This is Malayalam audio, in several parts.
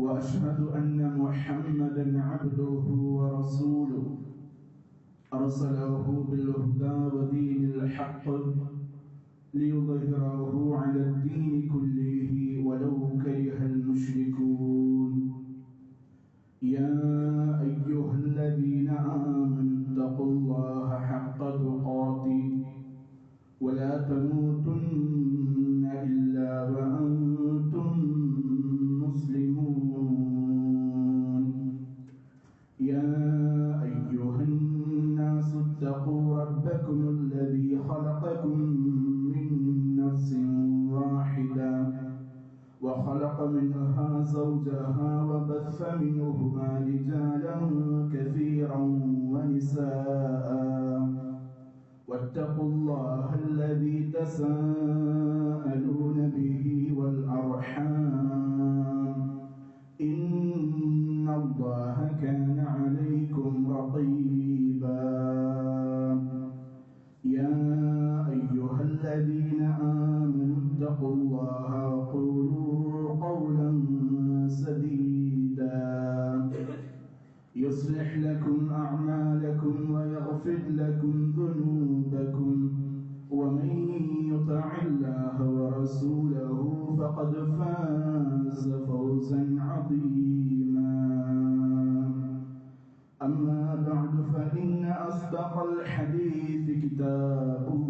وأشهد أن محمدا عبده ورسوله. أرسله بالهدى ودين الحق ليظهره على الدين كله ولو كره المشركون. يا الذين آمنوا اتقوا الله وقولوا قولا سديدا. يصلح لكم أعمالكم ويغفر لكم ذنوبكم. ومن يطع الله ورسوله فقد فاز فوزا عظيما. أما بعد فإن أصدق الحديث كتاب الله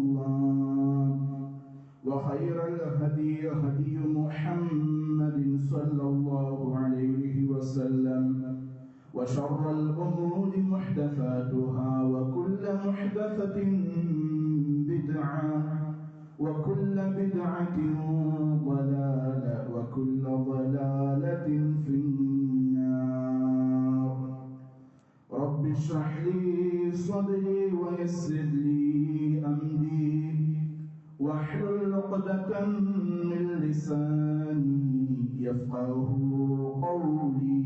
وخير الهدي هدي محمد صلى الله عليه وسلم. وشر الأمور محدثاتها وكل محدثة بدعة وكل بدعة ضلالة وكل ضلالة في النار. رب اشرح لي صدري ويسر عقدة من لساني يفقه قولي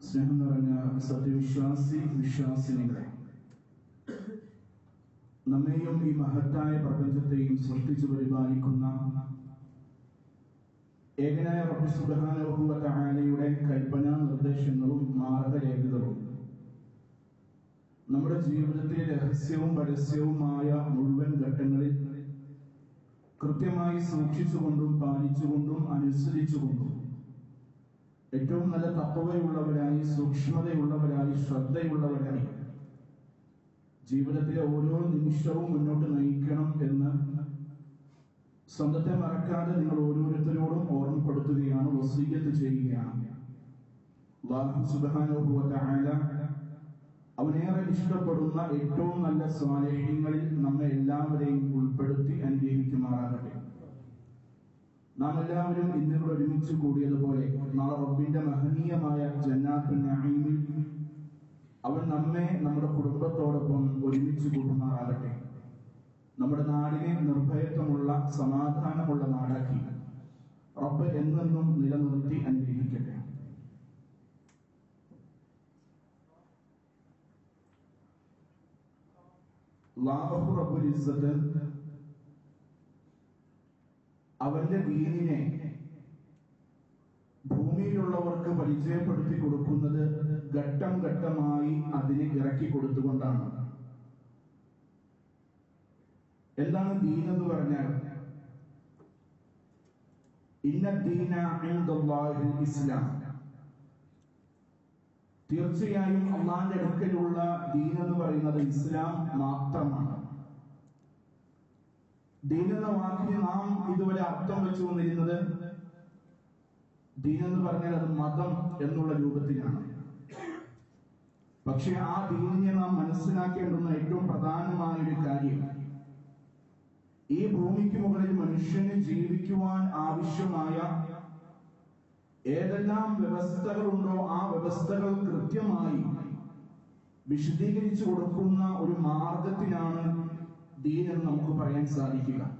സ്നേഹം നിറഞ്ഞ സത്യവിശ്വാസി വിശ്വാസിനികളെ നമ്മെയും ഈ മഹത്തായ പ്രപഞ്ചത്തെയും സൃഷ്ടിച്ചു പരിപാലിക്കുന്ന ഏകനായ റബ്ബി സുബാനുഭവത്തായാലയുടെ കൽപ്പന നിർദ്ദേശങ്ങളും മാർഗരേഖകളും നമ്മുടെ ജീവിതത്തെ രഹസ്യവും പരസ്യവുമായ മുഴുവൻ ഘട്ടങ്ങളിൽ കൃത്യമായി സൂക്ഷിച്ചുകൊണ്ടും പാലിച്ചുകൊണ്ടും അനുസരിച്ചുകൊണ്ടും ഏറ്റവും നല്ല തത്വതയുള്ളവരായി സൂക്ഷ്മതയുള്ളവരായി ശ്രദ്ധയുള്ളവരായി ജീവിതത്തിലെ ഓരോ നിമിഷവും മുന്നോട്ട് നയിക്കണം എന്ന് സ്വന്തത്തെ മറക്കാതെ നിങ്ങൾ ഓരോരുത്തരോടും ഓർമ്മപ്പെടുത്തുകയാണ് വസീയത്ത് ചെയ്യുകയാണ്. അവനേറെ ഇഷ്ടപ്പെടുന്ന ഏറ്റവും നല്ല സ്വാലേഹ്യങ്ങളിൽ നമ്മെ എല്ലാവരെയും ഉൾപ്പെടുത്തി അനുഗ്രഹിക്കുമാറാകട്ടെ. നാം എല്ലാവരും ഇന്നിവിടെ ഒരുമിച്ച് കൂടിയതുപോലെ നാളെ റബ്ബിന്റെ മഹനീയമായ ജന്നാത്തു നഈമിൽ അവൻ നമ്മെ നമ്മുടെ കുടുംബത്തോടൊപ്പം ഒരുമിച്ച് കൂട്ടുമാറാകട്ടെ. നമ്മുടെ നാടിനെ നിർഭയത്വമുള്ള സമാധാനമുള്ള നാടാക്കി. റബ്ബ് എന്നെന്നും നിലനിർത്തി അനുഗ്രഹിക്കട്ടെ. അല്ലാഹു റബ്ബുൽ ഇസ്സത്ത് അവന്റെ ദീനിനെ ഭൂമിയിലുള്ളവർക്ക് പരിചയപ്പെടുത്തി കൊടുക്കുന്നത് ഘട്ടം ഘട്ടമായി അതിനെ ഇറക്കി കൊടുത്തുകൊണ്ടാണ്. എന്താണ് ദീൻ എന്ന് പറഞ്ഞാൽ? ഇന്ന ദീന ഇസ്ലാം. തീർച്ചയായും അള്ളാന്റെ അടുക്കലുള്ള ദീൻ എന്ന് പറയുന്നത് ഇസ്ലാം മാത്രമാണ്. ദീൻ എന്ന വാക്കിന് നാം ഇതുവരെ അർത്ഥം വെച്ചു വന്നിരുന്നത് ദീൻ എന്ന് പറഞ്ഞാൽ അത് മതം എന്നുള്ള രൂപത്തിലാണ്. പക്ഷെ ആ ദീനിനെ നാം മനസ്സിലാക്കേണ്ടുന്ന ഏറ്റവും പ്രധാനമായ ഒരു കാര്യം ഈ ഭൂമിക്ക് മുകളിൽ മനുഷ്യന് ജീവിക്കുവാൻ ആവശ്യമായ ഏതെല്ലാം വ്യവസ്ഥകളുണ്ടോ ആ വ്യവസ്ഥകൾ കൃത്യമായി വിശദീകരിച്ചു കൊടുക്കുന്ന ഒരു മാർഗത്തിനാണ് ദീൻ എന്ന് നമുക്ക് പറയാൻ സാധിക്കുക.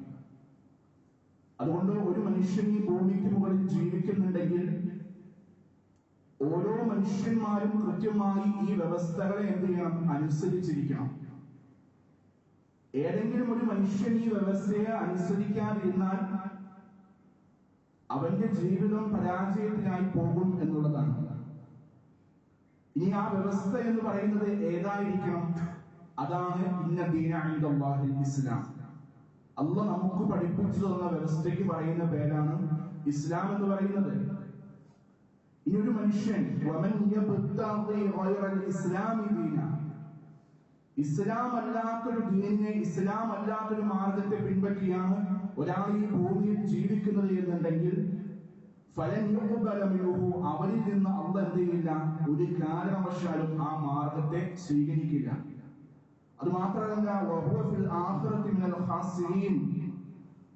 അതുകൊണ്ട് ഒരു മനുഷ്യൻ ഈ ഭൂമിക്ക് മുകളിൽ ജീവിക്കുന്നുണ്ടെങ്കിൽ ഓരോ മനുഷ്യന്മാരും കൃത്യമായി ഈ വ്യവസ്ഥകളെ എന്ത് ചെയ്യണം? അനുസരിച്ചിരിക്കണം. ഏതെങ്കിലും ഒരു മനുഷ്യൻ ഈ വ്യവസ്ഥയെ അനുസരിക്കാതിരുന്നാൽ അവന്റെ ജീവിതം പരാജയത്തിനായി പോകും എന്നുള്ളതാണ്. ഇനി ആ വ്യവസ്ഥ എന്ന് പറയുന്നത് ഏതായിരിക്കണം? അതാണ് ഇന്ന ദീനാഹിൽ ഇസ്ലാം. അല്ല നമുക്ക് പഠിപ്പിച്ചു തന്ന വ്യവസ്ഥയ്ക്ക് പറയുന്ന പേരാണ് ഇസ്ലാം എന്ന് പറയുന്നത്. ഈ ഒരു മനുഷ്യൻ ഇസ്ലാം അല്ലാത്തൊരു ദീനിനെ ഇസ്ലാം അല്ലാത്തൊരു മാർഗത്തെ പിൻപറ്റിയാണ് ഒരാൾ ഈ ഭൂമിയിൽ ജീവിക്കുന്നത് എന്നുണ്ടെങ്കിൽ അവനിൽ നിന്ന് അല്ല എന്ത് ചെയ്യില്ല ഒരു കാരണവശാലും ആ മാർഗത്തെ സ്വീകരിക്കില്ല. അത് മാത്രമല്ല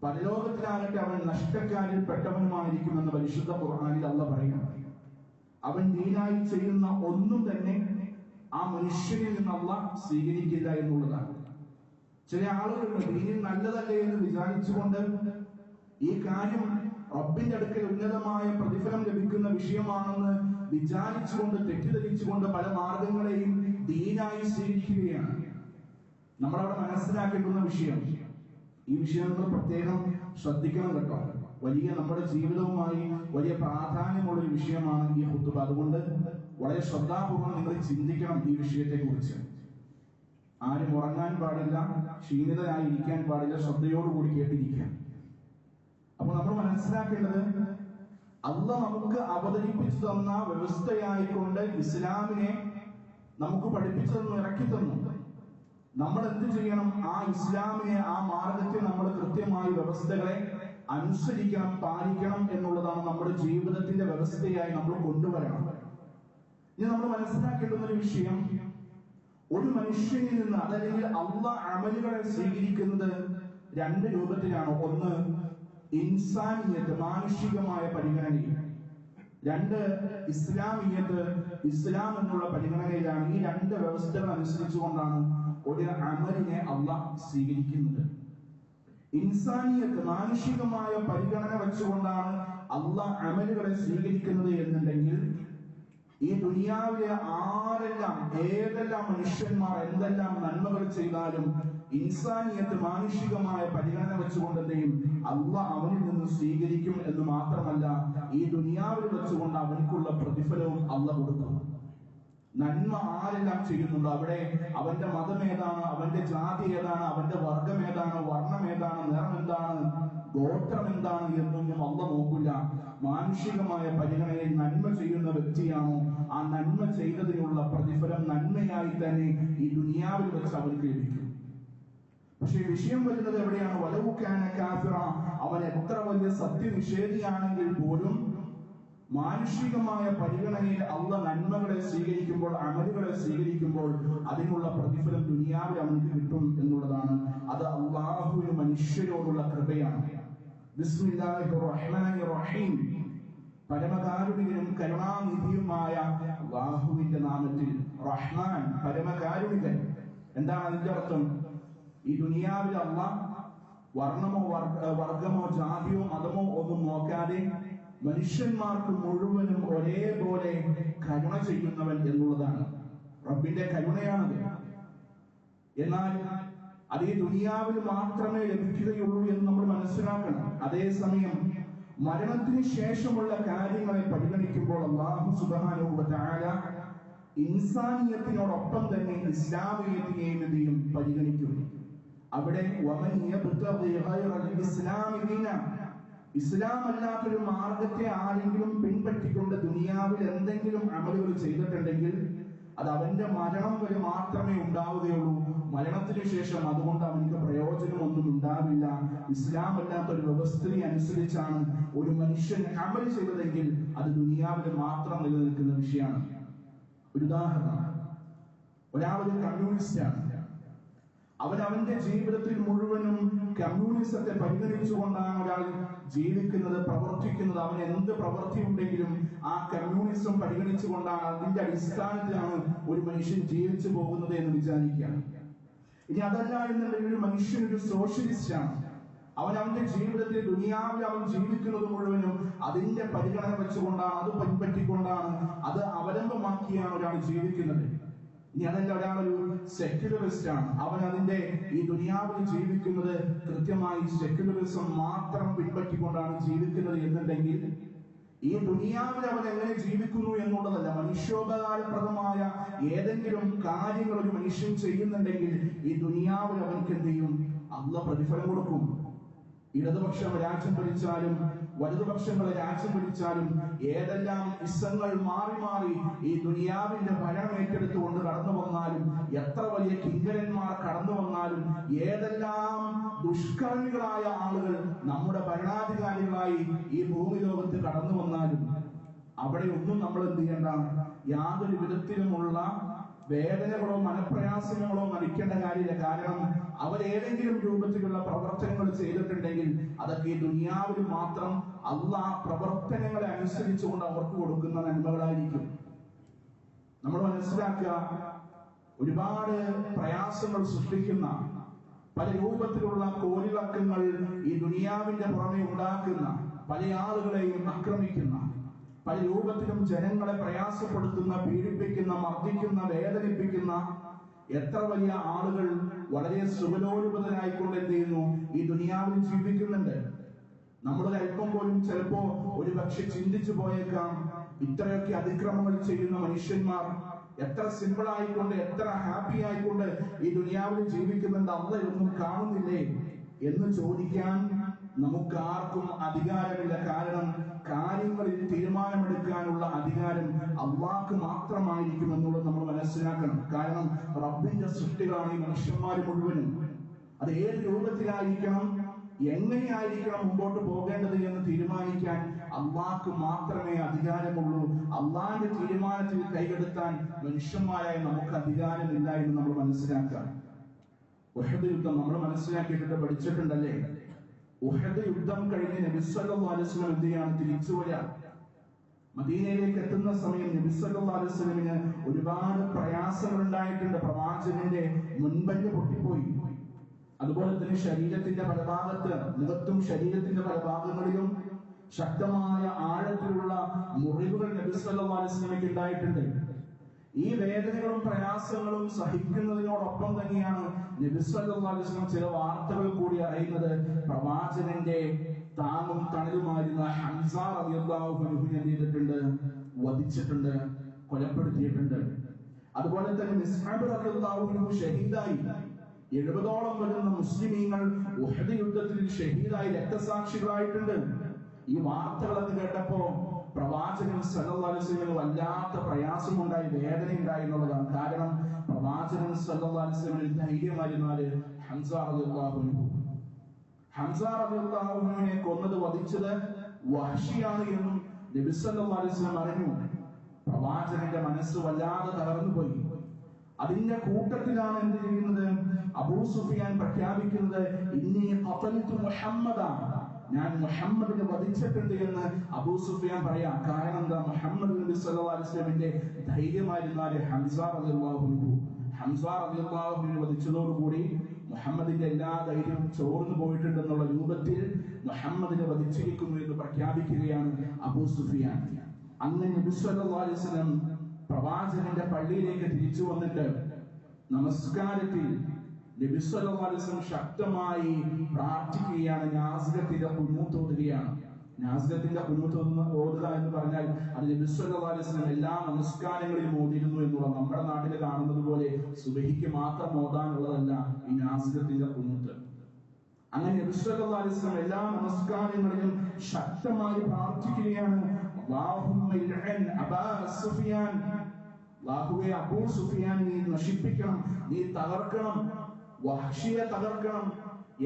പരലോകത്തിലാകട്ടെ അവൻ നഷ്ടക്കാരിൽ പെട്ടവനുമായിരിക്കുമെന്ന് പരിശുദ്ധ ഖുർആാനിൽ അല്ല പറയുന്നു. അവൻ ദീനായി ചെയ്യുന്ന ഒന്നും തന്നെ ആ മനുഷ്യനിൽ നിന്നല്ല സ്വീകരിക്കില്ല എന്നുള്ളതാണ്. ചില ആളുകളുണ്ട് ദീനിൽ നല്ലതല്ലേ എന്ന് വിചാരിച്ചുകൊണ്ട് ഈ കാര്യം റബ്ബിന്റെ അടുക്കൽ ഉന്നതമായ പ്രതിഫലം ലഭിക്കുന്ന വിഷയമാണെന്ന് വിചാരിച്ചുകൊണ്ട് തെറ്റിദ്ധരിച്ചുകൊണ്ട് പല മാർഗങ്ങളെയും ദീനായി സ്വീകരിക്കുകയാണ്. നമ്മളവിടെ മനസ്സിലാക്കേണ്ടുന്ന വിഷയം ഈ വിഷയം നമ്മൾ പ്രത്യേകം ശ്രദ്ധിക്കണം കേട്ടോ. വലിയ നമ്മുടെ ജീവിതവുമായി വലിയ പ്രാധാന്യമുള്ള ഒരു വിഷയമാണ് ഈ ഹുത്തുബ അതുകൊണ്ട് വളരെ ശ്രദ്ധാപൂർവം നിങ്ങൾ ചിന്തിക്കണം ഈ വിഷയത്തെ കുറിച്ച് ആരും ഉറങ്ങാൻ പാടില്ല ക്ഷീണിതരായി ഇരിക്കാൻ പാടില്ല ശ്രദ്ധയോടുകൂടി കേട്ടിരിക്കാൻ അപ്പൊ നമ്മൾ മനസ്സിലാക്കേണ്ടത് അല്ല നമുക്ക് അവതരിപ്പിച്ചു തന്ന വ്യവസ്ഥയായിക്കൊണ്ട് ഇസ്ലാമിനെ നമുക്ക് പഠിപ്പിച്ചു തന്നു ഇറക്കി തന്നു. നമ്മൾ എന്ത് ചെയ്യണം? ആ ഇസ്ലാമിനെ ആ മാർഗത്തെ നമ്മൾ കൃത്യമായി വ്യവസ്ഥകളെ അനുസരിക്കണം പാലിക്കണം എന്നുള്ളതാണ് നമ്മുടെ ജീവിതത്തിന്റെ വ്യവസ്ഥയായി നമ്മൾ കൊണ്ടുവരണം. ഇനി നമ്മൾ മനസ്സിലാക്കേണ്ടുന്ന ഒരു വിഷയം ഒരു മനുഷ്യനിൽ നിന്ന് അതല്ലെങ്കിൽ അള്ള അമലുകളെ സ്വീകരിക്കുന്നത് രണ്ട് രൂപത്തിലാണ്. ഒന്ന് ഇൻസാനിയത്ത് മാനുഷികമായ പരിഗണനയിൽ. രണ്ട് ഇസ്ലാമിയത്ത് ഇസ്ലാം എന്നുള്ള പരിഗണനയിലാണ് ഈ രണ്ട് വ്യവസ്ഥകൾ അനുസരിച്ചുകൊണ്ടാണ് ഒരു അമലിനെ അള്ളാഹ് സ്വീകരിക്കുന്നത്. ഇൻസാനിയത്ത് മാനുഷികമായ പരിഗണന വെച്ചുകൊണ്ടാണ് അള്ളാഹ് അമലുകളെ സ്വീകരിക്കുന്നത് എന്നുണ്ടെങ്കിൽ ഈ ദുനിയാവിലെ ആരെല്ലാം ഏതെല്ലാം മനുഷ്യന്മാർ എന്തെല്ലാം നന്മകൾ ചെയ്താലും ഇൻസാനിയത്ത് മാനുഷികമായ പരിഗണന വെച്ചുകൊണ്ട് എന്തെയും അല്ല അവനിൽ നിന്ന് സ്വീകരിക്കും എന്ന് മാത്രമല്ല ഈ ദുനിയാവിൽ വെച്ചുകൊണ്ട് അവനിക്കുള്ള പ്രതിഫലവും അല്ല കൊടുക്കും. നന്മ ആരെല്ലാം ചെയ്യുന്നുണ്ട്? അവിടെ അവന്റെ മതം ഏതാണ്? അവന്റെ ജാതി ഏതാണ്? അവന്റെ വർഗം ഏതാണ്? വർണം ഏതാണ്? നിറം എന്താണ്? ഗോത്രം എന്താണ്? എന്നൊന്നും അല്ല നോക്കില്ല മാനുഷികമായ പരിഗണനയിൽ നന്മ ചെയ്യുന്ന വ്യക്തിയാണോ? ആ നന്മ ചെയ്തതിനുള്ള പ്രതിഫലം നന്മയായി തന്നെ ഈ ദുനിയാവിൽ വെച്ച് അവർക്ക് ലഭിക്കും. പക്ഷെ വിഷയം വരുന്നത് എവിടെയാണ്? വലവുക്കാന കാഫിറ. അവൻ എത്ര വലിയ സത്യനിഷേധിയാണെങ്കിൽ പോലും മാനുഷികമായ പരിഗണനയിൽ അള്ള നന്മകളെ സ്വീകരിക്കുമ്പോൾ അമലുകളെ സ്വീകരിക്കുമ്പോൾ അതിനുള്ള പ്രതിഫലം ദുനിയാവിൽ അവനക്ക് കിട്ടും എന്നുള്ളതാണ്. അത് അള്ളാഹുവിന് മനുഷ്യരോടുള്ള കൃപയാണ്. പരമകാരുണികനും കരുണാനിധിയുമായ അള്ളാഹുവിന്റെ നാമത്തിൽ റഹ്മാൻ പരമകാരുണികൻ. എന്താണ് അതിന്റെ അർത്ഥം? ഈ ദുനിയാവിൽ അല്ല വർണമോ വർഗ- വർഗമോ ജാതിയോ മതമോ ഒന്നും നോക്കാതെ മനുഷ്യന്മാർക്ക് മുഴുവനും ഒരേപോലെ കരുണ ചെയ്യുന്നവൻ എന്നുള്ളതാണ്. റബ്ബിന്റെ കരുണയാണത്. എന്നാൽ അത് ഈ ദുനിയാവിൽ മാത്രമേ ലഭിക്കുകയുള്ളൂ എന്ന് നമ്മൾ മനസ്സിലാക്കണം. അതേസമയം മരണത്തിന് ശേഷമുള്ള കാര്യങ്ങളെ പരിഗണിക്കുമ്പോൾ അള്ളാഹു സുബാനുഭവ ഇൻസാനിയത്തിനോടൊപ്പം തന്നെ ഇസ്ലാമിയത്തിനെയും പരിഗണിക്കുന്നു. അവിടെ ഇസ്ലാമല്ലാത്തൊരു മാർഗത്തെ ആരെങ്കിലും പിൻപറ്റിക്കൊണ്ട് ദുനിയാവിൽ എന്തെങ്കിലും അമലുകൾ ചെയ്തിട്ടുണ്ടെങ്കിൽ അത് അവന്റെ മരണം വരെ മാത്രമേ ഉണ്ടാവുകയുള്ളൂ. മരണത്തിന് ശേഷം അതുകൊണ്ട് അവനിക്ക് പ്രയോജനമൊന്നും ഉണ്ടാവില്ല. ഇസ്ലാം അല്ലാത്ത ഒരു വ്യവസ്ഥയെ അനുസരിച്ചാണ് ഒരു മനുഷ്യൻ അമൽ ചെയ്തതെങ്കിൽ അത് ദുനിയാവിൽ മാത്രം നിലനിൽക്കുന്ന വിഷയമാണ്. ഒരു ഉദാഹരണം. ഒരാൾ ഒരു കമ്മ്യൂണിസ്റ്റാണ് അവൻ അവന്റെ ജീവിതത്തിൽ മുഴുവനും കമ്മ്യൂണിസത്തെ പരിഗണിച്ചുകൊണ്ടാണ് ഒരാൾ ജീവിക്കുന്നത് പ്രവർത്തിക്കുന്നത് അവൻ എന്ത് പ്രവൃത്തി ഉണ്ടെങ്കിലും ആ കമ്മ്യൂണിസം പരിഗണിച്ചുകൊണ്ടാണ് അതിന്റെ അടിസ്ഥാനത്തിലാണ് ഒരു മനുഷ്യൻ ജീവിച്ചു പോകുന്നത് എന്ന് വിചാരിക്കുകയാണ്. ഇനി അതല്ല എന്നുണ്ടെങ്കിൽ ഒരു മനുഷ്യൻ ഒരു സോഷ്യലിസ്റ്റ് ആണ്. അവൻ അവന്റെ ജീവിതത്തിൽ ദുനിയാവിൽ അവൻ ജീവിക്കുന്നത് മുഴുവനും അതിന്റെ പരിഗണന വെച്ചുകൊണ്ടാണ് അത് പിൻപറ്റിക്കൊണ്ടാണ് അത് അവലംബമാക്കിയാണ് ഒരാൾ ജീവിക്കുന്നത്. ഇനി അതല്ല ഒരാളൊരു സെക്യുലറിസ്റ്റ് ആണ്. അവൻ അതിന്റെ ഈ ദുനിയാവിൽ ജീവിക്കുന്നത് കൃത്യമായി സെക്യുലറിസം മാത്രം പിൻപറ്റിക്കൊണ്ടാണ് ജീവിക്കുന്നത് എന്നുണ്ടെങ്കിൽ ഈ ദുനിയാവിൽ അവൻ എങ്ങനെ ജീവിക്കുന്നു എന്നുള്ളതല്ല. മനുഷ്യോപകാരപ്രദമായ ഏതെങ്കിലും കാര്യങ്ങൾ ഒരു മനുഷ്യൻ ചെയ്യുന്നുണ്ടെങ്കിൽ ഈ ദുനിയാവിൽ അവൻക്ക് എന്ത് ചെയ്യും? അല്ല പ്രതിഫലം കൊടുക്കും. ഇടതുപക്ഷം രാജ്യം ഭരിച്ചാലും വലതുപക്ഷങ്ങൾ രാജ്യം പിടിച്ചാലും ഏതെല്ലാം ഇസങ്ങൾ മാറി മാറി ഈ ദുനിയാവിന്റെ ഭരണം ഏറ്റെടുത്തുകൊണ്ട് കടന്നു വന്നാലും എത്ര വലിയ കിങ്കരന്മാർ കടന്നു വന്നാലും ഏതെല്ലാം ദുഷ്കർമ്മികളായ ആളുകൾ നമ്മുടെ ഭരണാധികാരികളായി ഈ ഭൂമി ലോകത്ത് കടന്നു വന്നാലും അവിടെ ഒന്നും നമ്മൾ എന്ത് ചെയ്യേണ്ട? യാതൊരു വിധത്തിലുമുള്ള വേദനകളോ മനപ്രയാസങ്ങളോ നടിക്കേണ്ട കാര്യമില്ല. കാരണം അവർ ഏതെങ്കിലും രൂപത്തിലുള്ള പ്രവർത്തനങ്ങൾ ചെയ്തിട്ടുണ്ടെങ്കിൽ അതൊക്കെ ഈ ദുനിയാവിൽ മാത്രം അല്ല പ്രവർത്തനങ്ങളെ അനുസരിച്ചുകൊണ്ട് അവർക്ക് കൊടുക്കുന്ന നന്മകളായിരിക്കും. നമ്മൾ മനസ്സിലാക്കുക ഒരുപാട് പ്രയാസങ്ങൾ സൃഷ്ടിക്കുന്ന പല രൂപത്തിലുള്ള കോലിളക്കങ്ങൾ ഈ ദുനിയാവിന്റെ പുറമെ ഉണ്ടാക്കുന്ന പല ആളുകളെയും ആക്രമിക്കുന്ന പല രൂപത്തിലും ജനങ്ങളെ പ്രയാസപ്പെടുത്തുന്ന പീഡിപ്പിക്കുന്ന മർദ്ദിക്കുന്ന വേദനിപ്പിക്കുന്ന എത്ര വലിയ ആളുകൾ വളരെ സുഖലോലുപതരായിക്കൊണ്ട് എന്ത് ചെയ്യുന്നു? ഈ ദുനിയാവിൽ ജീവിക്കുന്നുണ്ട്. നമ്മളൊരു അല്പം പോലും ചിലപ്പോ ഒരു പക്ഷെ ചിന്തിച്ചു പോയേക്കാം ഇത്രയൊക്കെ അതിക്രമങ്ങൾ ചെയ്യുന്ന മനുഷ്യന്മാർ എത്ര സിമ്പിൾ ആയിക്കൊണ്ട് എത്ര ഹാപ്പി ആയിക്കൊണ്ട് ഈ ദുനിയാവിൽ ജീവിക്കുന്നുണ്ട് അള്ളയൊന്നും കാണുന്നില്ലേ? എന്ന് ചോദിക്കാൻ നമുക്ക് ആർക്കും അധികാരമില്ല. കാരണം കാര്യങ്ങളിൽ തീരുമാനമെടുക്കാനുള്ള അധികാരം അള്ളാഹ്ക്ക് മാത്രമായിരിക്കും എന്നുള്ളത് നമ്മൾ മനസ്സിലാക്കണം. കാരണം റബ്ബിന്റെ സൃഷ്ടികളാണ് ഈ മനുഷ്യന്മാർ മുഴുവനും. അത് ഏത് രൂപത്തിലായിരിക്കണം എങ്ങനെയായിരിക്കണം മുമ്പോട്ട് പോകേണ്ടത് എന്ന് തീരുമാനിക്കാൻ അള്ളാഹ്ക്ക് മാത്രമേ അധികാരമുള്ളൂ. അള്ളാഹിന്റെ തീരുമാനത്തിൽ കൈകെടുത്താൻ മനുഷ്യന്മാരായ നമുക്ക് അധികാരമില്ല എന്ന് നമ്മൾ മനസ്സിലാക്കാം ഉഹദ് യുദ്ധം നമ്മൾ മനസ്സിലാക്കിയിട്ടുണ്ട് പഠിച്ചിട്ടുണ്ടല്ലേ? ഉഹദ് യുദ്ധം കഴിഞ്ഞ് നബിസ്വല്ലാ അലുസ്ലം എന്ത് ചെയ്യാണ് തിരിച്ചു വരാം മദീനയിലേക്ക് എത്തുന്ന സമയം നബിസ്വല്ലാ അലുസ്ലമിന് ഒരുപാട് പ്രയാസങ്ങൾ ഉണ്ടായിട്ടുണ്ട് പ്രവാചകന്റെ മുൻപല്ല് പൊട്ടിപ്പോയി. അതുപോലെ തന്നെ ശരീരത്തിന്റെ പല ഭാഗത്ത് മുഖത്തും ശരീരത്തിന്റെ പല ഭാഗങ്ങളിലും ശക്തമായ ആഴത്തിലുള്ള മുറിവുകൾ നബിസ്വല്ലാ അലുസ്ലമിക്ക് ഉണ്ടായിട്ടുണ്ട്. ഈ വേദനകളും പ്രയാസങ്ങളും സഹിക്കുന്നതിനോടൊപ്പം തന്നെയാണ് നബിസ്വല്ലാം ചില വാർത്തകൾ കൂടി അറിയുന്നത്. പ്രവാചകന്റെ താങ്ങും തണലുമായിരുന്ന ഹൻസാർ അലിയാഹുവിനെ ചെയ്തിട്ടുണ്ട് വധിച്ചിട്ടുണ്ട് കൊലപ്പെടുത്തിയിട്ടുണ്ട്. അതുപോലെ തന്നെ മിസ്ഹാബ് അലിയാഹുവിനു ഷഹീദായി. എഴുപതോളം വരുന്ന മുസ്ലിമീങ്ങൾ ഉഹദ് യുദ്ധത്തിൽ ഷഹീദായി രക്തസാക്ഷികളായിട്ടുണ്ട്. ഈ വാർത്തകളൊക്കെ കേട്ടപ്പോ പ്രവാചകൻ സല്ലാസ്ലമിന് വല്ലാത്ത വേദന ഉണ്ടായി എന്നുള്ളതാണ്. കാരണം പ്രവാചകൻ സല്ലാസ്ലമിന് ധൈര്യമായിരുന്നാൽ ഹംസ ഹംസാഹുവിനെ കൊന്നത് വധിച്ചത് വഹഷിയാണ് എന്നും നബിസല്ലാസ്ലം അറിഞ്ഞു. പ്രവാചകന്റെ മനസ്സ് വല്ലാതെ തകർന്നു പോയി അതിന്റെ കൂട്ടത്തിലാണ് എന്ത് ചെയ്യുന്നത്? അബൂ സുഫിയാൻ പ്രഖ്യാപിക്കുന്നത് ഇന്നി മുഹമ്മദാണ് ഞാൻ മുഹമ്മദിനെ വധിച്ചിട്ടുണ്ട് എന്ന് അബൂ സുഫിയാൻ പറയാം. കാരണം എന്താ? മുഹമ്മദ് നബി സല്ലല്ലാഹു അലൈഹി വസല്ലമിന്റെ ധൈര്യമായിരുന്നാൽ ഹംസ റളിയല്ലാഹു അൻഹു. ഹംസ റളിയല്ലാഹു അൻഹു വധിച്ചതോടുകൂടി മുഹമ്മദിന്റെ എല്ലാ ധൈര്യവും ചോർന്നു പോയിട്ടുണ്ടെന്നുള്ള രൂപത്തിൽ മുഹമ്മദിനെ വധിച്ചിരിക്കുന്നു എന്ന് പ്രഖ്യാപിക്കുകയാണ് അബൂ സുഫിയാൻ. അങ്ങനെ നബി സല്ലല്ലാഹു അലൈഹി വസല്ലം പ്രവാചകന്റെ പള്ളിയിലേക്ക് തിരിച്ചു വന്നിട്ട് നമസ്കാരത്തിൽ നബിസ്വലം ശക്തമായി പ്രാർത്ഥിക്കുകയാണ്. നാസികത്തിന്റെ കുഞ്ഞുത്തോടുകയാണ് ഓതുകയാണ്. നാസികത്തിന്റെ കുന്നൂത്ത് ഓതുക എന്ന് പറഞ്ഞാൽ അത് നബിസ്വലം എല്ലാ നമസ്കാരങ്ങളിലും ഓതിരുന്നു എന്നുള്ള നമ്മുടെ നാട്ടിൽ കാണുന്നത് പോലെ സുബഹിക്ക് മാത്രം ഓതാനുള്ളതല്ല ഈ നാസികത്തിന്റെ കുഞ്ഞുത്ത് അങ്ങനെ നബിസ്വലം എല്ലാ നമസ്കാരങ്ങളിലും ശക്തമായി പ്രാർത്ഥിക്കുകയാണ്. അബാ സുഫിയാൻ. അബൂ സുഫിയാൻ നീ നശിപ്പിക്കണം നീ തകർക്കണം. വഹ്ഷിയെ തകർക്കണം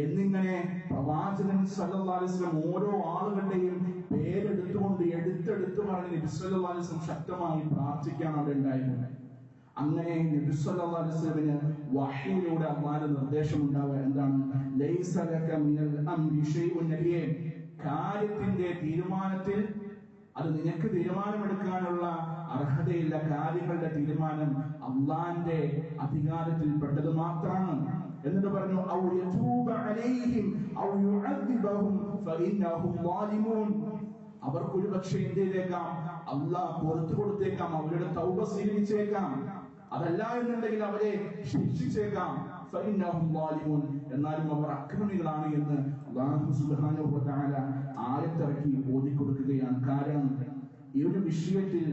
എന്നിങ്ങനെ പ്രവാചകൻ വസല്ലം ഓരോ ആളുകളുടെയും പേരെടുത്തുകൊണ്ട് എടുത്തെടുത്ത് പറഞ്ഞ് നബി സല്ലല്ലാഹു ശക്തമായി പ്രാർത്ഥിക്കാൻ അവിടെ ഉണ്ടായിരുന്നത് അങ്ങനെ നബി സല്ലല്ലാഹു അലൈഹി വസല്ലമന് വഹയിലൂടെ അള്ളാഹുവിന്റെ നിർദ്ദേശം ഉണ്ടാവുക എന്താണ് കാര്യത്തിന്റെ തീരുമാനത്തിൽ അത് നിനക്ക് തീരുമാനമെടുക്കാനുള്ള അർഹതയില്ല കാര്യങ്ങളുടെ തീരുമാനം അള്ളാന്റെ അധികാരത്തിൽ പെട്ടത് മാത്രമാണ്. എന്നിട്ട് പറഞ്ഞു ഔ യതൂബ അലൈഹിം ഔ യുഅദ്ദിബഹും ഫഇന്നഹും ളാലിമൂൻ. അവർക്ക് ഒരു പക്ഷേ എന്ത് ചെയ്തേക്കാം? അള്ളാഹ് പുറത്തു കൊടുത്തേക്കാം അവരുടെ തൗബ സ്വീകരിച്ചേക്കാം. അതല്ല എന്നുണ്ടെങ്കിൽ അവരെ ശിക്ഷിച്ചേക്കാം. എന്നാലും അവർ അക്രമികളാണ് എന്ന് വ തആല ആയത്തിറക്കി ഓതിക്കൊടുക്കുകയാണ് കാരണം ഈ ഒരു വിഷയത്തിൽ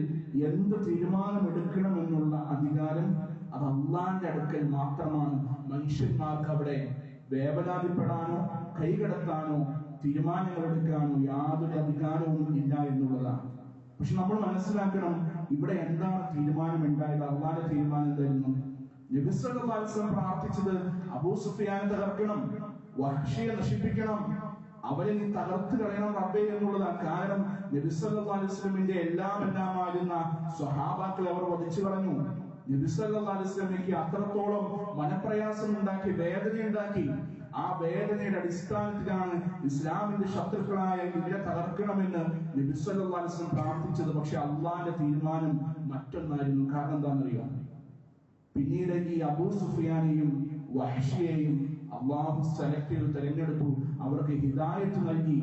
എന്ത് തീരുമാനമെടുക്കണമെന്നുള്ള അധികാരം അത് അള്ളാന്റെ അടുക്കൽ മാത്രമാണ്. മനുഷ്യന്മാർക്ക് അവിടെ വേവലാതിപ്പെടാനോ കൈകടത്താനോ തീരുമാനങ്ങൾ എടുക്കാനോ യാതൊരു അധികാരവും ഇല്ല എന്നുള്ളതാണ്. പക്ഷെ നമ്മൾ മനസ്സിലാക്കണം ഇവിടെ എന്താണ് തീരുമാനം ഉണ്ടായത് അള്ളാന്റെ തീരുമാനം എന്തായിരുന്നു? നബിസ്വലം പ്രാർത്ഥിച്ചത് അബൂ സുഫിയാനെ തകർക്കണം വഹ്ഷിയെ നശിപ്പിക്കണം അവരെ നീ തകർത്ത് കളയണം റബ്ബേ എന്നുള്ളതാണ്. കാരണം നബിസ്വല്ലാസ്ലമിന്റെ എല്ലാം എല്ലാം എല്ലാമായിരുന്ന സ്വഹാബാക്കളെ അവർ വധിച്ചു കളഞ്ഞു. നബിസ്വല്ലാസ്ലമിക്ക് അത്രത്തോളം മനപ്രയാസം ഉണ്ടാക്കി വേദന ഉണ്ടാക്കി. ആ വേദനയുടെ അടിസ്ഥാനത്തിലാണ് ഇസ്ലാമിന്റെ ശത്രുക്കളായ ഇവരെ തകർക്കണമെന്ന് നബിസ്വല്ലാസ്ലം പ്രാർത്ഥിച്ചത്. പക്ഷെ അള്ളാന്റെ തീരുമാനം മറ്റൊന്നായിരുന്നു. കാരണം എന്താണെന്നറിയാം? പിന്നീട് ഈ അബൂ സുഫിയാനെയും വഹഷിയെയും അള്ളാഹു സെലക്ട് ചെയ്ത് തെരഞ്ഞെടുത്തു. അവർക്ക് ഹിദായത്ത് നൽകി.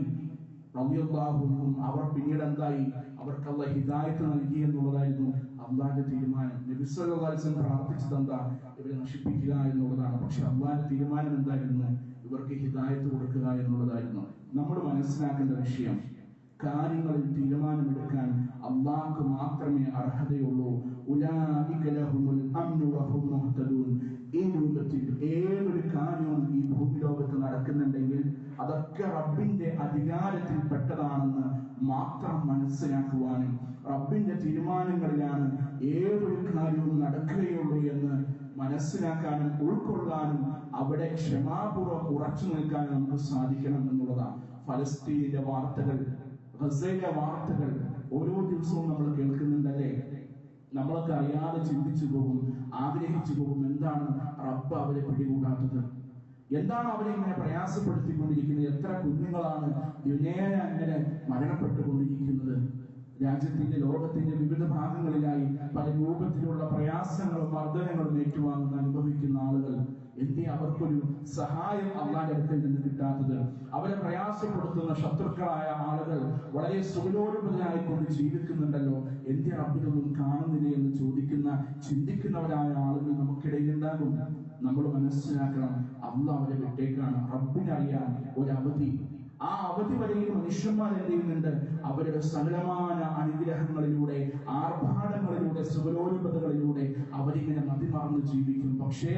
റളിയല്ലാഹുവും അവർ പിന്നീട് എന്തായി? അവർക്ക് അല്ലാഹു ഹിദായത്ത് നൽകി എന്നുള്ളതായിരുന്നു അള്ളാന്റെ തീരുമാനം. നബിസ്വലം പ്രാർത്ഥിച്ചു തന്ന ഇവരെ നശിപ്പിക്കുക എന്നുള്ളതാണ്. പക്ഷെ അള്ളാന്റെ തീരുമാനം എന്തായിരുന്നു? ഇവർക്ക് ഹിദായത്ത് കൊടുക്കുക എന്നുള്ളതായിരുന്നു. നമ്മൾ മനസ്സിലാക്കേണ്ട വിഷയം കാര്യങ്ങളിൽ തീരുമാനമെടുക്കാൻ അള്ളാഹ്ക്ക് മാത്രമേ അർഹതയുള്ളൂ. ഏതൊരു കാര്യവും ഈ ഭൂമി ലോകത്ത് നടക്കുന്നുണ്ടെങ്കിൽ അതൊക്കെ റബ്ബിന്റെ അധികാരത്തിൽ പെട്ടതാണെന്ന് മാത്രം മനസ്സിലാക്കുവാനും റബ്ബിന്റെ തീരുമാനങ്ങളിലാണ് ഏതൊരു കാര്യവും നടക്കുകയുള്ളൂ എന്ന് മനസ്സിലാക്കാനും ഉൾക്കൊള്ളാനും അവിടെ ക്ഷമാപൂർവം ഉറച്ചു നിൽക്കാനും നമുക്ക് സാധിക്കണം എന്നുള്ളതാണ്. ഫലസ്തീനിന്റെ വാർത്തകൾ ഗസയിലെ വാർത്തകൾ ഓരോ ദിവസവും നമ്മൾ കേൾക്കുന്നുണ്ടല്ലേ? നമ്മളൊക്കെ അറിയാതെ ചിന്തിച്ചു പോകും ആഗ്രഹിച്ചു പോകും എന്താണ് റബ്ബ് അവരെ പിടികൂടാത്തത്? എന്താണ് അവരെ ഇങ്ങനെ പ്രയാസപ്പെടുത്തിക്കൊണ്ടിരിക്കുന്നത്? എത്ര കുഞ്ഞുങ്ങളാണ് ദിനേന അങ്ങനെ മരണപ്പെട്ടുകൊണ്ടിരിക്കുന്നത്? രാജ്യത്തിന്റെ ലോകത്തിന്റെ വിവിധ ഭാഗങ്ങളിലായി പല രൂപത്തിലുള്ള പ്രയാസങ്ങളും മർദ്ദനങ്ങളും ഏറ്റുവാങ്ങുന്ന അനുഭവിക്കുന്ന ആളുകൾ എന്തേ അവർക്കൊരു സഹായം അള്ളാന്റെ അടുത്തിൽ നിന്ന് കിട്ടാത്തത്. അവരെ പ്രയാസപ്പെടുത്തുന്ന ശത്രുക്കളായ ആളുകൾ വളരെ സുഖലോലുപതരായിക്കൊണ്ട് ജീവിക്കുന്നുണ്ടല്ലോ. എന്തേ റബ്ബിനൊന്നും കാണുന്നില്ല എന്ന് ചോദിക്കുന്ന ചിന്തിക്കുന്നവരായ ആളുകൾ നമുക്കിടയിൽ ഉണ്ടാകും നമ്മൾ മനസ്സിലാക്കണം അള്ള അവരെ വിട്ടേക്കാണ്. റബ്ബിനറിയാൻ ഒരവധി. ആ അവധി വരെയും മനുഷ്യന്മാർ എന്ത് ചെയ്യുന്നുണ്ട്? അവരുടെ സകലമായ അനുഗ്രഹങ്ങളിലൂടെ ആർഭാടങ്ങളിലൂടെ സുഖലോലുപതകളിലൂടെ അവരിങ്ങനെ മതിമറന്ന് ജീവിക്കും. പക്ഷേ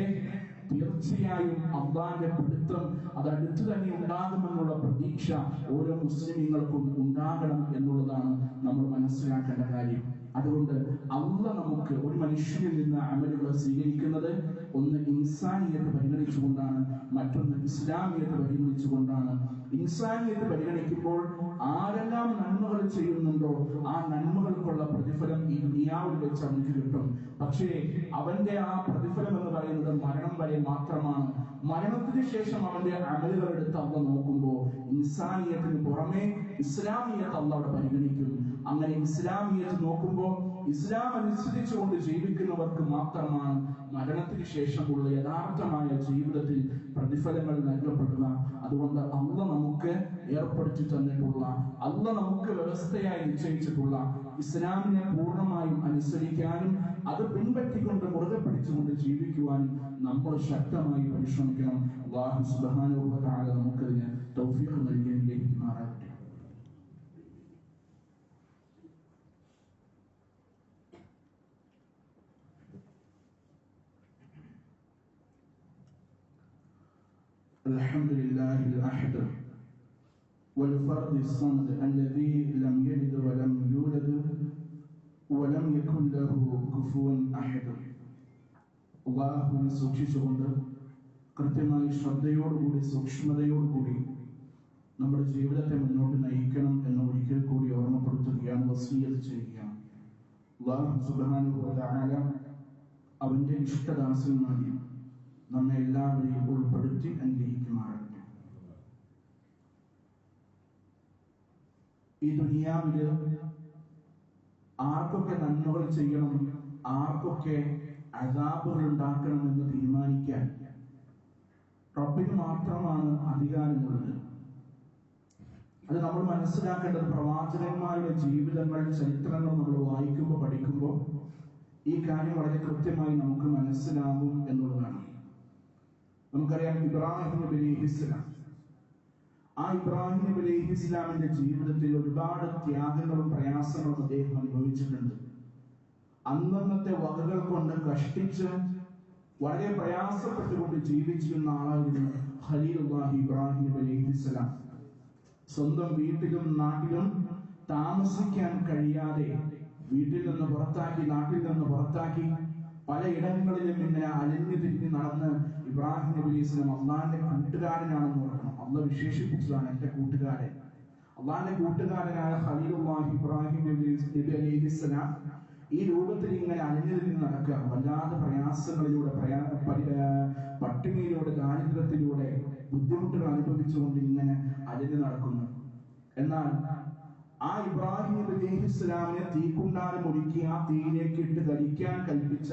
തീർച്ചയായും അള്ളാന്റെ പിടുത്തം അത് അടുത്ത് തന്നെ ഉണ്ടാകുമെന്നുള്ള പ്രതീക്ഷ ഓരോ മുസ്ലിമീങ്ങൾക്കും ഉണ്ടാകണം എന്നുള്ളതാണ് നമ്മൾ മനസ്സിലാക്കേണ്ട കാര്യം. അതുകൊണ്ട് അള്ള നമുക്ക് ഒരു മനുഷ്യനിൽ നിന്ന് അമലുകൾ സ്വീകരിക്കുന്നത് ഒന്ന് ഇൻസാനിയത്ത് പരിഗണിച്ചുകൊണ്ടാണ് മറ്റൊന്ന് ഇസ്ലാമിയത്ത് പരിഗണിച്ചുകൊണ്ടാണ്. ഇൻസാനിയത്ത് പരിഗണിക്കുമ്പോൾ ആരെല്ലാം നന്മകൾ ചെയ്യുന്നുണ്ടോ ആ നന്മകൾക്കുള്ള പ്രതിഫലം ഈ ദുനിയാവിൽ വെച്ച് അവനക്ക് കിട്ടും. പക്ഷേ അവന്റെ ആ പ്രതിഫലം എന്ന് പറയുന്നത് മരണം വരെ മാത്രമാണ്. മരണത്തിന് ശേഷം അവന്റെ അമലുകൾ എടുത്ത് അവ നോക്കുമ്പോൾ ഇൻസാനിയത്തിന് പുറമെ ഇസ്ലാമിയത്ത് അന്ന് അവിടെ പരിഗണിക്കും. അങ്ങനെ ഇസ്ലാമിയത്ത് നോക്കുമ്പോൾ ഇസ്ലാം അനുസരിച്ചുകൊണ്ട് ജീവിക്കുന്നവർക്ക് മാത്രമാണ് മരണത്തിന് ശേഷമുള്ള യഥാർത്ഥമായ ജീവിതത്തിൽ പ്രതിഫലങ്ങൾ നൽകപ്പെടുക. അതുകൊണ്ട് അള്ള നമുക്ക് ഏർപ്പെടുത്തി തന്നിട്ടുള്ള അള്ള നമുക്ക് വ്യവസ്ഥയായി നിശ്ചയിച്ചിട്ടുള്ള ഇസ്ലാമിനെ പൂർണമായും അനുസരിക്കാനും അത് പിൻപറ്റിക്കൊണ്ട് മുറുകെ പിടിച്ചുകൊണ്ട് ജീവിക്കുവാനും നമ്മൾ ശക്തമായി പരിശ്രമിക്കണം. അള്ളാഹു സുബാനുഭവത്താല നമുക്കതിന് തൗഫീഖ് നൽകി അനുഗ്രഹിക്കുമാറാകട്ടെ الحمد لله الأحد والفرد الصمد الذي لم يلد ولم يولد ولم يكن له كفوا أحد അള്ളാഹുവിനെ സൂക്ഷിച്ചുകൊണ്ട് കൃത്യമായി ശ്രദ്ധയോടുകൂടി സൂക്ഷ്മതയോടുകൂടി നമ്മുടെ ജീവിതത്തെ മുന്നോട്ട് നയിക്കണം എന്ന് ഒരിക്കൽ കൂടി ഓർമ്മപ്പെടുത്തുകയാണ് വസീയത്ത് ചെയ്യുകയാണ് അള്ളാഹു സുബ്ഹാനഹു വ തആല അവന്റെ ഇഷ്ടദാസന്മാരിൽ നമ്മെ എല്ലാവരെയും ഉൾപ്പെടുത്തി അനുഗ്രഹിക്കുമാറാകട്ടെ. ഈ ദുനിയാവിൽ ആർക്കൊക്കെ നന്മകൾ ചെയ്യണം ആർക്കൊക്കെ അതാപുകൾ ഉണ്ടാക്കണം എന്ന് തീരുമാനിക്കാൻ റബ്ബിന് മാത്രമാണ് അധികാരമുള്ളത്. അത് നമ്മൾ മനസ്സിലാക്കേണ്ടത് പ്രവാചകന്മാരുടെ ജീവിതങ്ങൾ ചരിത്രങ്ങൾ നമ്മൾ വായിക്കുമ്പോൾ പഠിക്കുമ്പോൾ ഈ കാര്യം വളരെ കൃത്യമായി നമുക്ക് മനസ്സിലാകും എന്നുള്ളതാണ്. നമുക്കറിയാം ഇബ്രാഹിം നബി ഇസ്ലാം ആ ഇബ്രാഹിം നബി ഇസ്ലാമിന്റെ ജീവിതത്തിൽ ഒരുപാട് ത്യാഗങ്ങളും പ്രയാസങ്ങളും അദ്ദേഹം അനുഭവിച്ചിട്ടുണ്ട്. അന്നന്നത്തെ വകകൾ കൊണ്ട് കഷ്ടിച്ച് വളരെ പ്രയാസപ്പെട്ടുകൊണ്ട് ജീവിച്ചിരുന്ന ആളായിരുന്നു ഖലീലുല്ലാഹി ഇബ്രാഹിം അലൈഹി ഇസ്ലാം സ്വന്തം വീട്ടിലും നാട്ടിലും താമസിക്കാൻ കഴിയാതെ വീട്ടിൽ നിന്ന് പുറത്താക്കി നാട്ടിൽ നിന്ന് പുറത്താക്കി പലയിടങ്ങളിലും ഇങ്ങനെ അലിഞ്ഞു തിരിഞ്ഞ് നടന്ന് ഇബ്രാഹിം നബി അലൈഹി സ്വലം അള്ളാന്റെ കൂട്ടുകാരനാണെന്ന് ഓർക്കണം. അള്ള വിശേഷിപ്പിച്ചതാണ് എന്റെ കൂട്ടുകാരൻ അള്ളാന്റെ കൂട്ടുകാരനായ ഖലീലുല്ലാഹി ഇബ്രാഹിം നബി അലൈഹി സ്വലാം ഈ രൂപത്തിൽ ഇങ്ങനെ അലഞ്ഞു തിരിഞ്ഞ് നടക്കുക. വല്ലാതെ പ്രയാസങ്ങളിലൂടെ പ്രയാ പട്ടിണിയിലൂടെ ദാരിദ്ര്യത്തിലൂടെ ബുദ്ധിമുട്ടുകൾ അനുഭവിച്ചുകൊണ്ട് ഇങ്ങനെ അലിഞ്ഞു നടക്കുന്നു. എന്നാൽ ആ ഇബ്രാഹിം അലൈഹി ഇസ്ലാമിനെ തീക്കുണ്ടാരം ഒരുക്കി ആ തീയിലേക്ക് ഇട്ട് ധരിക്കാൻ കൽപ്പിച്ച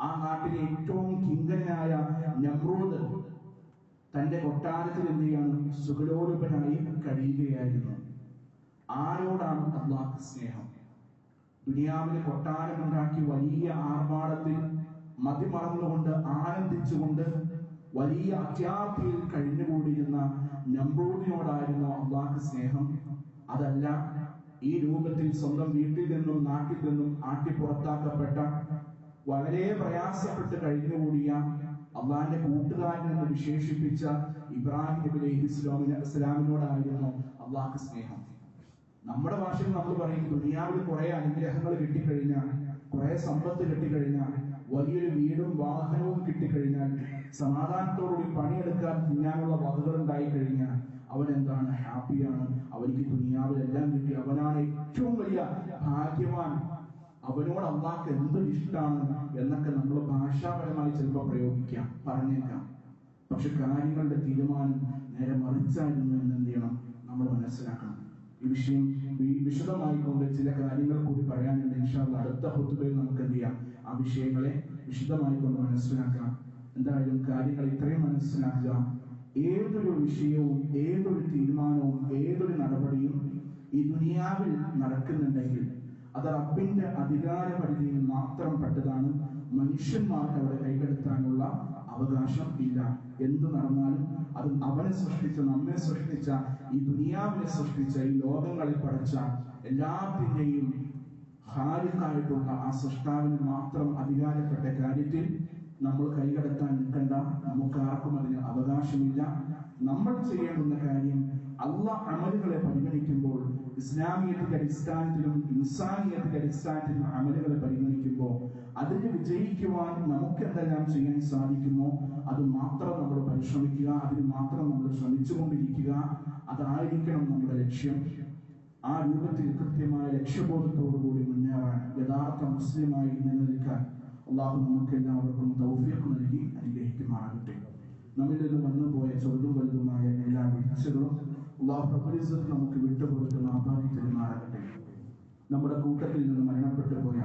ആ നാട്ടിലെ ഏറ്റവും കിങ്കനായ നമ്രൂദ് തന്റെ കൊട്ടാരത്തിൽ എന്ത് ചെയ്യാണ്? സുഖലോലുപനായി കഴിയുകയായിരുന്നു. ആരോടാണ് അള്ളാഹ് സ്നേഹം? ദുനിയാവിന് കൊട്ടാരമുണ്ടാക്കി വലിയ ആർഭാടത്തിൽ മതിമറന്നുകൊണ്ട് ആനന്ദിച്ചുകൊണ്ട് വലിയ അത്യാർത്ഥിയിൽ കഴിഞ്ഞുകൂടിയിരുന്ന നമ്രൂദിനോടായിരുന്നു അള്ളാഹ് സ്നേഹം. അതല്ല ഈ രൂപത്തിൽ സ്വന്തം വീട്ടിൽ നിന്നും നാട്ടിൽ നിന്നും ആട്ടി പുറത്താക്കപ്പെട്ട വളരെ പ്രയാസപ്പെട്ട് കഴിഞ്ഞുകൂടിയ അള്ളാഹിന്റെ കൂട്ടുകാരൻ എന്ന് വിശേഷിപ്പിച്ച ഇബ്രാഹിം നബി ഇസ്ലാമിന് ഇസ്ലാമിനോടായിരുന്നു അള്ളാഹ് സ്നേഹം. നമ്മുടെ ഭാഷയിൽ നമ്മൾ പറയും ദുനിയാവിൽ കുറെ അനുഗ്രഹങ്ങൾ കിട്ടിക്കഴിഞ്ഞാൽ കുറെ സമ്പത്ത് കിട്ടിക്കഴിഞ്ഞാൽ വലിയൊരു വീടും വാഹനവും കിട്ടിക്കഴിഞ്ഞാൽ സമാധാനത്തോടുകൂടി പണിയെടുക്കാൻ തിന്നാനുള്ള വകകൾ ഉണ്ടായി കഴിഞ്ഞാൽ അവൻ എന്താണ് ഹാപ്പിയാണ്. അവനിക്ക് ദുനിയാവിലെല്ലാം കിട്ടി. അവനാണ് ഏറ്റവും വലിയ ഭാഗ്യവാൻ. അവനോട് അള്ളാഹ് എന്ത് ഇഷ്ടമാണ് എന്നൊക്കെ നമ്മൾ ഭാഷാപരമായി ചിലപ്പോൾ പ്രയോഗിക്കാം പറഞ്ഞേക്കാം. പക്ഷെ കാര്യങ്ങളുടെ തീരുമാനം നേരെ മറിച്ചായിരുന്നു എന്ന് എന്ത് ചെയ്യണം? നമ്മൾ മനസ്സിലാക്കണം. ഈ വിഷയം വിശദമായിക്കൊണ്ട് ചില കാര്യങ്ങൾ കൂടി പറയാനുണ്ട്. ഇൻഷാല്ല അടുത്ത ഹുത്തുബയിൽ നമുക്ക് എന്ത് ചെയ്യാം? ആ വിഷയങ്ങളെ വിശദമായിക്കൊണ്ട് മനസ്സിലാക്കാം. എന്തായാലും കാര്യങ്ങൾ ഇത്രയും മനസ്സിലാക്കുക. ഏതൊരു വിഷയവും ഏതൊരു തീരുമാനവും ഏതൊരു നടപടിയും ഈ ദുനിയാവിൽ നടക്കുന്നുണ്ടെങ്കിൽ അത് റബ്ബിന്റെ അധികാര പരിധിയിൽ മാത്രം പെട്ടതാണ്. മനുഷ്യന്മാർക്ക് അവിടെ കൈകടത്താനുള്ള അവകാശം ഇല്ല. എന്ത് നടന്നാലും അത് അവനെ സൃഷ്ടിച്ച നമ്മെ സൃഷ്ടിച്ച ഈ ദുനിയാവിനെ സൃഷ്ടിച്ച ഈ ലോകങ്ങളെ പഠിച്ച എല്ലാത്തിന്റെയും ഹാരിക്കായിട്ടുള്ള ആ സൃഷ്ടാവിന് മാത്രം അധികാരപ്പെട്ട കാര്യത്തിൽ നമ്മൾ കൈകടത്താൻ നിൽക്കണ്ട. നമുക്ക് ആർക്കും അതിന് അവകാശമില്ല. നമ്മൾ ചെയ്യേണ്ടുന്ന കാര്യം അള്ള അമലുകളെ പരിഗണിക്കുമ്പോൾ ഇസ്ലാമിയത്തിന്റെ അടിസ്ഥാനത്തിലും ഇൻസാനിയത്തിന്റെ അടിസ്ഥാനത്തിലും അമലുകളെ പരിഗണിക്കുമ്പോൾ അതിന് വിജയിക്കുവാൻ നമുക്ക് എന്തെല്ലാം ചെയ്യാൻ സാധിക്കുമോ അത് മാത്രം നമ്മൾ പരിശ്രമിക്കുക അതിന് മാത്രം നമ്മൾ ശ്രമിച്ചുകൊണ്ടിരിക്കുക. അതായിരിക്കണം നമ്മുടെ ലക്ഷ്യം. ആ രൂപത്തിൽ കൃത്യമായ ലക്ഷ്യബോധത്തോടു കൂടി മുന്നേറാൻ യഥാർത്ഥ മുസ്ലിമായി നിലനിൽക്കാൻ അള്ളാഹു നമുക്ക് എല്ലാവർക്കും തൗഫീഖ് നൽകി അനുഗ്രഹിക്കുമാറാകട്ടെ നമ്മിൽ നിന്ന് വന്നുപോയ ചെറുതും വലുതുമായ എല്ലാ വീഴ്ചകളും അള്ളാഹു പ്രപരിസത്ത് നമുക്ക് വിട്ടുപോയിട്ട് മാപ്പാക്കി തരുമാറാകട്ടെ നമ്മുടെ കൂട്ടത്തിൽ നിന്ന് മരണപ്പെട്ടു പോയ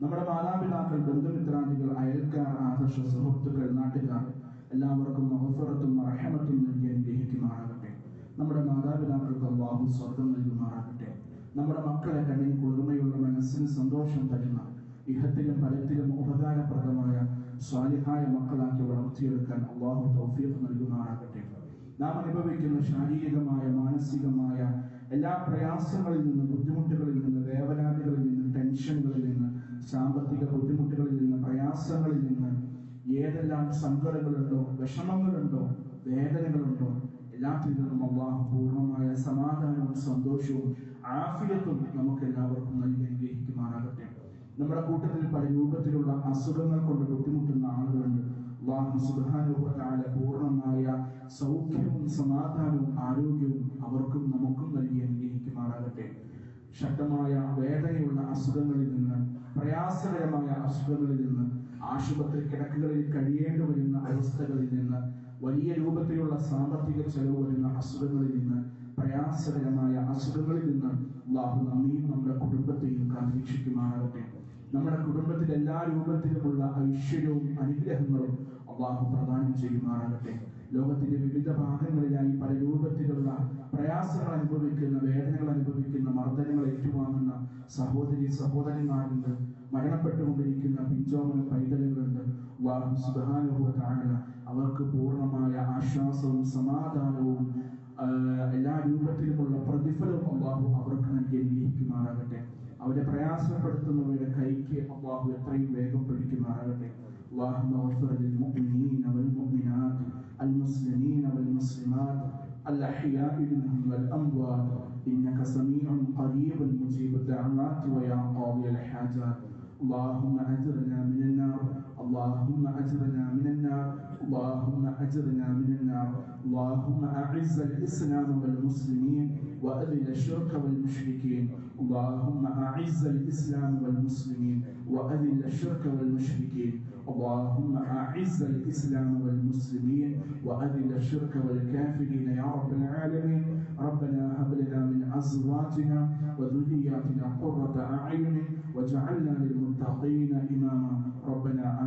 നമ്മുടെ മാതാപിതാക്കൾ ബന്ധുമിത്രാദികൾ അയൽക്കാർ ആദർശ സുഹൃത്തുക്കൾ നാട്ടുകാർ എല്ലാവർക്കും മഹഫറത്തും റഹമത്തും നൽകി അനുഗ്രഹിക്കുമാറാകട്ടെ നമ്മുടെ മാതാപിതാക്കൾക്ക് അള്ളാഹു സ്വർഗം നൽകുമാറാകട്ടെ നമ്മുടെ മക്കളെ കണ്ണിൽ കുളിർമയുള്ള മനസ്സിന് സന്തോഷം തരുന്ന ഇഹത്തിലും പലത്തിലും ഉപകാരപ്രദമായ സ്വാലിഹായ മക്കളാക്കി വളർത്തിയെടുക്കാൻ അള്ളാഹു തൗഫീഖ് നൽകുമാറാകട്ടെ നാം അനുഭവിക്കുന്ന ശാരീരികമായ മാനസികമായ എല്ലാ പ്രയാസങ്ങളിൽ നിന്ന് ബുദ്ധിമുട്ടുകളിൽ നിന്ന് വേവനാദികളിൽ നിന്ന് ടെൻഷനുകളിൽ നിന്ന് സാമ്പത്തിക ബുദ്ധിമുട്ടുകളിൽ നിന്ന് പ്രയാസങ്ങളിൽ നിന്ന് ഏതെല്ലാം സങ്കടങ്ങളുണ്ടോ വിഷമങ്ങളുണ്ടോ വേദനകളുണ്ടോ എല്ലാത്തിൽ നിന്നും അള്ളാഹു പൂർണമായ സമാധാനവും സന്തോഷവും ആഫിയത്തും നമുക്ക് എല്ലാവർക്കും നൽകി അനുഗ്രഹിക്കുമാറാകട്ടെ. നമ്മുടെ കൂട്ടത്തിൽ പല രൂപത്തിലുള്ള അസുഖങ്ങൾ കൊണ്ട് ബുദ്ധിമുട്ടുന്ന ആളുകളുണ്ട്. അള്ളാഹു സുഖാനുഭവത്താല പൂർണമായ സൗഖ്യവും സമാധാനവും ആരോഗ്യവും അവർക്കും നമുക്കും നൽകി അനുഗ്രഹിക്കുമാറാകട്ടെ. ശക്തമായ വേദനയുള്ള അസുഖങ്ങളിൽ നിന്ന് പ്രയാസകരമായ അസുഖങ്ങളിൽ നിന്ന് ആശുപത്രി കിടക്കുകളിൽ കഴിയേണ്ടി വരുന്ന അവസ്ഥകളിൽ നിന്ന് വലിയ രൂപത്തിലുള്ള സാമ്പത്തിക ചെലവ് വരുന്ന അസുഖങ്ങളിൽ നിന്ന് പ്രയാസകരമായ അസുഖങ്ങളിൽ നിന്ന് അള്ളാഹു നമ്മയും നമ്മുടെ കുടുംബത്തെയും കാത്തിരക്ഷിക്കുമാറാകട്ടെ നമ്മുടെ കുടുംബത്തിലെ എല്ലാ രൂപത്തിലുമുള്ള ഐശ്വര്യവും അനുഗ്രഹങ്ങളും അള്ളാഹു പ്രദാനം ചെയ്യുമാറാകട്ടെ. ലോകത്തിന്റെ വിവിധ ഭാഗങ്ങളിലായി പല രൂപത്തിലുള്ള പ്രയാസങ്ങൾ അനുഭവിക്കുന്ന വേദനകൾ അനുഭവിക്കുന്ന മർദ്ദനങ്ങൾ ഏറ്റുവാങ്ങുന്ന സഹോദരി സഹോദരന്മാരുണ്ട്. മരണപ്പെട്ടുകൊണ്ടിരിക്കുന്ന പിഞ്ചോമന പൈതലുകളുണ്ട്. അള്ളാഹു സുബാനുഭവത്താണ് അവർക്ക് പൂർണമായ ആശ്വാസവും സമാധാനവും എല്ലാ രൂപത്തിലുമുള്ള പ്രതിഫലവും അള്ളാഹു അവർക്ക് നൽകി അനുഗ്രഹിക്കുമാറാകട്ടെ. അവരെ പ്രയാസപ്പെടുത്തുന്നവരുടെ കൈക്ക് അള്ളാഹു എത്രയും വേഗം പിടിക്കുമാറാകട്ടെ اللهم اغفر للمؤمنين والمؤمنات المسلمين والمسلمات الأحياء منهم والأموات إنك سميع قريب مجيب الدعوات ويا قاضي الحاجات اللهم أجرنا من النار اللهم أجرنا من النار اللهم أجرنا من النار. اللهم أعز الإسلام والمسلمين وأذل الشرك والمشركين. اللهم أعز الإسلام والمسلمين وأذل الشرك والمشركين. اللهم أعز الإسلام والمسلمين وأذل الشرك والكافرين. يا رب العالمين ربنا هب لنا من أزواجنا وذرياتنا قرة أعين واجعلنا للمتقين إماما. ربنا